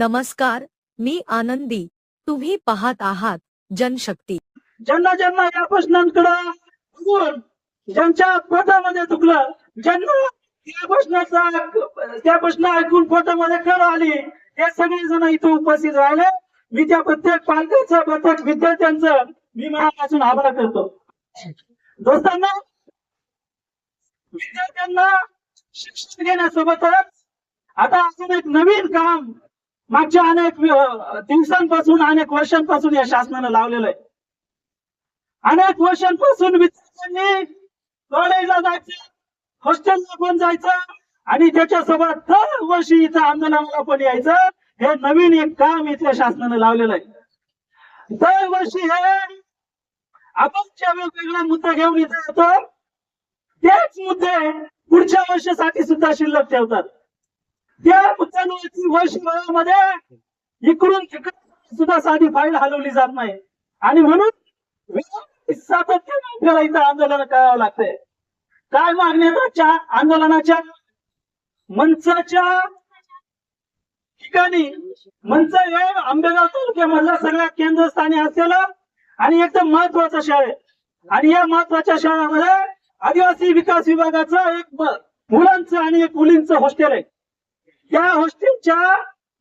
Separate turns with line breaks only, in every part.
नमस्कार मी आनंदी. तुम्ही पाहत आहात जनशक्ती.
ज्यांना ज्यांना या प्रश्नांकडं बघून ज्यांच्या पोटामध्ये दुखलं ज्यांना त्या प्रश्नाचा त्या प्रश्न ऐकून पोटामध्ये कळ आली ते सगळे जण इथे उपस्थित राहिले. मी त्या प्रत्येक पालकांचं प्रत्येक विद्यार्थ्यांचं मी मनापासून आभार करतो. दोस्तांना विद्यार्थ्यांना शिक्षण घेण्यासोबतच आता अजून एक नवीन काम मागच्या अनेक दिवसांपासून अनेक वर्षांपासून या शासनानं लावलेलं आहे. अनेक वर्षांपासून विद्यार्थ्यांनी कॉलेजला जायचं हॉस्टेलला पण जायचं आणि त्याच्यासोबत दरवर्षी इथं आंदोलनाला पण यायचं. हे नवीन एक काम इथल्या शासनानं लावलेलं आहे. दरवर्षी हे आपण ज्या वेगवेगळे मुद्दे घेऊन इथं येतो. तेच मुद्दे पुढच्या वर्षासाठी सुद्धा शिल्लक ठेवतात. त्या मुद्द्यांवरती मध्ये इकडून तिकडून सुद्धा साधी फाईल हलवली जात नाही. आणि म्हणून सातत्याने आपल्याला इथं आंदोलन करावं लागतंय. काय मागण्याच्या आंदोलनाच्या मंचाच्या ठिकाणी मंच हे आंबेगाव तालुक्यामधला सगळ्यात केंद्रस्थानी असलेलं आणि एकदम महत्वाचं शाळा आहे. आणि या महत्त्वाच्या शाळेमध्ये आदिवासी विकास विभागाचं एक मुलांचं आणि एक मुलींचं हॉस्टेल आहे. त्या हॉस्टेलच्या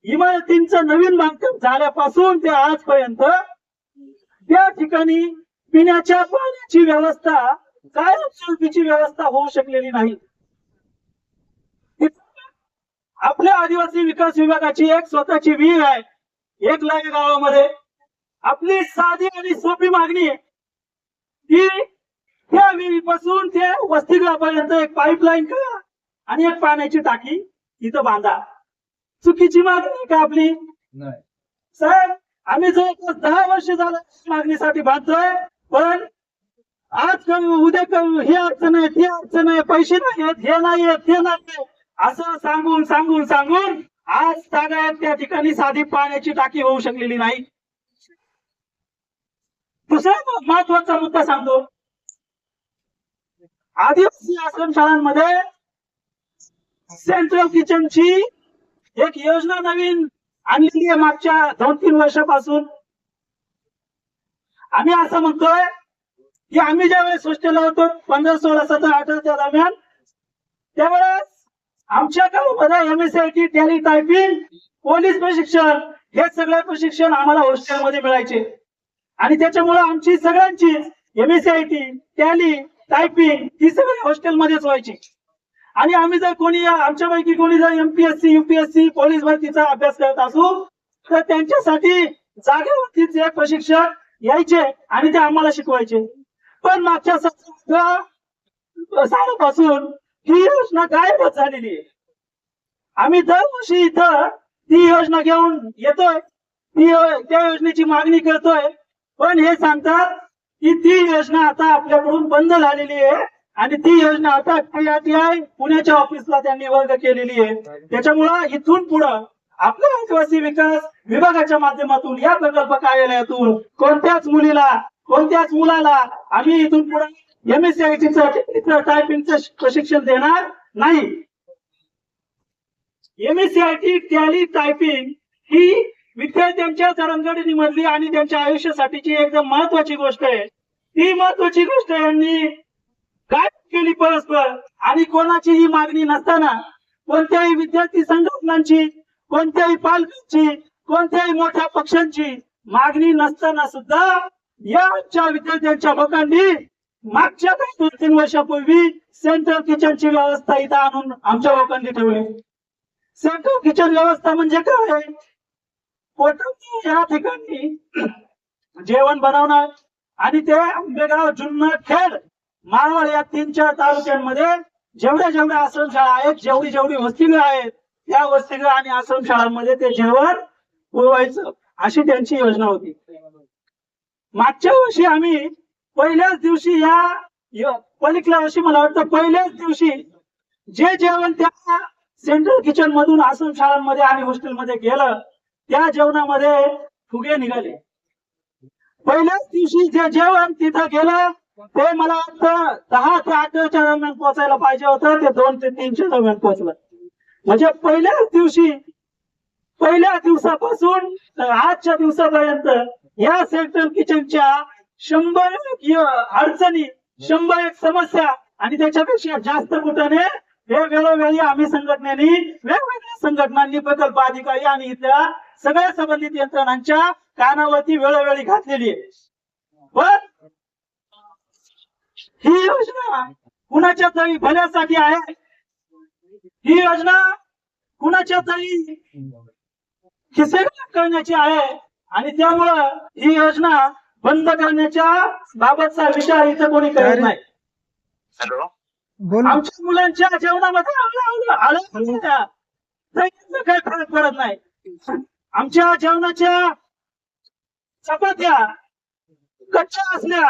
इमारतींचं नवीन बांधकाम झाल्यापासून ते आजपर्यंत त्या ठिकाणी पिण्याच्या पाण्याची व्यवस्था कायमस्वरूपीची व्यवस्था होऊ शकलेली नाही. आपल्या आदिवासी विकास विभागाची एक स्वतःची विहीर आहे एक लागे गावामध्ये. आपली साधी आणि सोपी मागणी आहे की त्या विहिरीपासून ते वसतिगृहापर्यंत एक पाईपलाईन करा आणि एक पाण्याची टाकी इथं बांधा. चुकीची मागणी का आपली?
नाही.
साहेब आम्ही जवळपास दहा वर्ष झालं मागणीसाठी बांधतोय पण आज करू उद्या करू ही अडचण आहे ती अडचण आहे पैसे नाही आहेत हे नाही आहेत ते नाही असं सांगून सांगून सांगून आज तागायत त्या ठिकाणी साधी पाण्याची टाकी होऊ शकलेली नाही. दुसरा महत्त्वाचा मुद्दा सांगतो. आदिवासी आश्रमशाळांमध्ये सेंट्रल किचनची एक योजना नवीन आणलेली आहे मागच्या दोन तीन वर्षापासून. आम्ही असं म्हणतोय की आम्ही ज्यावेळेस हॉस्टेलला होतो पंधरा सोळा सतरा अठराच्या दरम्यान त्यावेळेस आमच्या गावामध्ये M S I T tally typing police प्रशिक्षण हे सगळे प्रशिक्षण आम्हाला हॉस्टेलमध्ये मिळायचे. आणि त्याच्यामुळे आमची सगळ्यांची M S I T tally typing ही सगळी हॉस्टेलमध्येच व्हायची. आणि आम्ही जर कोणी आमच्यापैकी कोणी जर एमपीएससी युपीएससी पोलीस भरतीचा अभ्यास करत असू तर त्यांच्यासाठी जागेवरतीच एक प्रशिक्षक यायचे आणि ते आम्हाला शिकवायचे. पण मागच्या सालापासून ही योजना गायबच झालेली आहे. आम्ही दरवर्षी इथं ती योजना घेऊन येतोय. ती त्या योजनेची मागणी करतोय. पण हे सांगतात की ती योजना आता आपल्याकडून बंद झालेली आहे. आणि ती योजना आता टीआय पुण्याच्या ऑफिसला त्यांनी वर्ग केलेली आहे. त्याच्यामुळं इथून पुढं आपल्या आदिवासी विकास विभागाच्या माध्यमातून या प्रकल्प कार्यालयातून कोणत्याच मुलीला कोणत्याच मुलाला आम्ही इथून पुढे एमएससीआयटीचं टायपिंगचं प्रशिक्षण देणार नाही. एमएससीआयटी टॅली टायपिंग ही विद्यार्थ्यांच्या जडणघडणीमधली आणि त्यांच्या आयुष्यासाठीची एकदम महत्वाची गोष्ट आहे. ती महत्वाची गोष्ट यांनी काय केली परस्पर? आणि कोणाचीही मागणी नसताना कोणत्याही विद्यार्थी संघटनांची कोणत्याही पालकांची कोणत्याही मोठ्या पक्षांची मागणी नसताना सुद्धा या आमच्या विद्यार्थ्यांच्या लोकांनी मागच्या काही दोन तीन वर्षापूर्वी सेंट्रल किचनची व्यवस्था इथं आणून आमच्या लोकांनी ठेवली. सेंट्रल किचन व्यवस्था म्हणजे काय? पोटाची या ठिकाणी जेवण बनवणार आणि ते आंबेगाव जुन्नर खेड मारवाड या तीन चार तालुक्यांमध्ये जेवढ्या जेवढ्या आश्रमशाळा आहेत जेवढी जेवढी वस्तीगृह आहेत त्या वस्तीगृह आणि आश्रमशाळांमध्ये ते जेवण पुरवायचं अशी त्यांची योजना होती. मागच्या वर्षी आम्ही पहिल्याच दिवशी या य- पलीकडल्या वर्षी मला वाटतं पहिल्याच दिवशी जे जेवण त्या सेंट्रल किचन मधून आश्रमशाळांमध्ये आणि हॉस्टेलमध्ये गेलं त्या जेवणामध्ये फुगे निघाले. पहिल्याच दिवशी जे जेवण तिथं गेलं ते मला वाटतं दहा ते अकराच्या दरम्यान पोहोचायला पाहिजे होतं. ते दोन ते तीनच्या दरम्यान पोहोचलं. म्हणजे पहिल्याच दिवशी पहिल्या दिवसापासून आजच्या दिवसापर्यंत या सेंट्रल किचनच्या शंभर एक अडचणी शंभर एक समस्या आणि त्याच्यापेक्षा जास्त कुठे हे वेळोवेळी आम्ही संघटनेनी वेगवेगळ्या संघटनांनी प्रकल्प अधिकारी आणि इथल्या सगळ्या संबंधित यंत्रणांच्या कानावरती वेळोवेळी घातलेली आहे. पण ही योजना कुणाच्या तरी भल्यासाठी आहे. ही योजना कुणाच्या तरी खिसे करण्याची आहे. आणि त्यामुळं ही योजना बंद करण्याच्या बाबतचा विचार इथं कोणी करत नाही.
हॅलो?
बोल
आमच्या मुलांच्या जेवणामध्ये काही फरक पडत नाही. आमच्या जेवणाच्या चपात्या कच्च्या असल्या